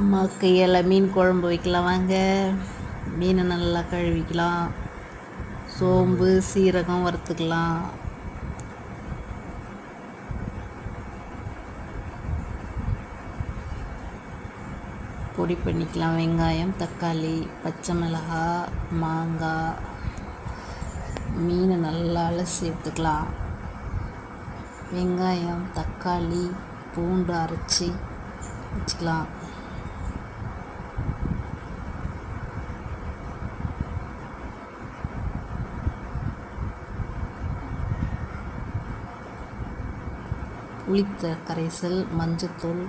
அம்மா கையால் மீன் குழம்பு வைக்கலாம் வாங்க. மீனை நல்லா கழுவிக்கலாம். சோம்பு சீரகம் வறுத்துக்கலாம். பொடி பண்ணிக்கலாம். வெங்காயம் தக்காளி பச்சை மிளகாய் மாங்காய். மீனை நல்லா அலசி எடுத்துக்கலாம். வெங்காயம் தக்காளி பூண்டு அரைச்சி வச்சுக்கலாம். புளித்த கரைசல் மஞ்சத்தூள்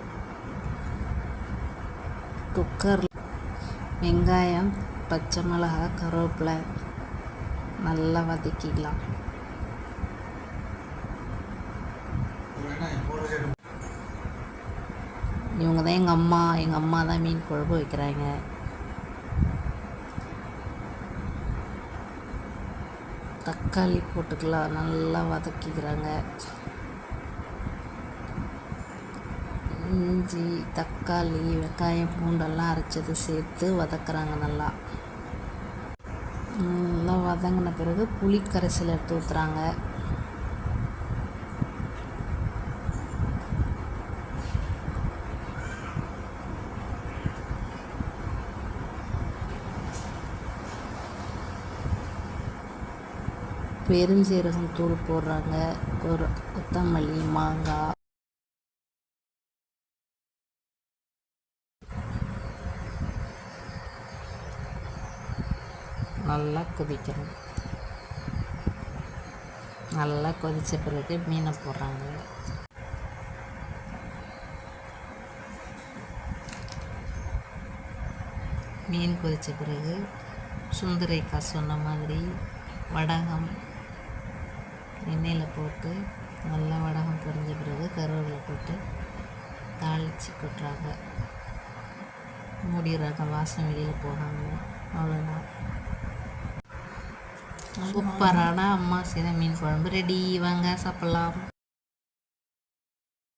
குக்கர் வெங்காயம் பச்சை மிளகாய் கருவேப்பிலை நல்லா வதக்கிக்கலாம். இவங்க தான் எங்கள் அம்மா எங்கள் அம்மா தான் மீன் குழம்பு வைக்கிறாங்க. தக்காளி போட்டுக்கலாம் நல்லா வதக்கிக்கிறாங்க. இஞ்சி தக்காளி வெங்காயம் பூண்டெல்லாம் அரைச்சது சேர்த்து வதக்குறாங்க நல்லா. நல்லா வதங்கின பிறகு புளி கரைசல் எடுத்து ஊற்றுறாங்க பெருஞ்சீரகம் தூள் போடுறாங்க. ஒரு கொத்தமல்லி மாங்காய். நல்லா கொதிக்கணும். நல்லா கொதித்த பிறகு மீனை போடுறாங்க. மீன் கொதித்த பிறகு சுந்தரைக்காய் சொன்ன மாதிரி வடகம் எண்ணெயில் போட்டு நல்லா வடகம் பொரிஞ்ச பிறகு கருவேப்பிலை போட்டு தாளித்து கொட்டுறாங்க. மூடிடுறாங்க வாசம் வெளியில் போகாமல் சூப்பரான அம்மா செய்த மீன் குழம்பு. ரெடி வாங்க சாப்பிட்லாம்.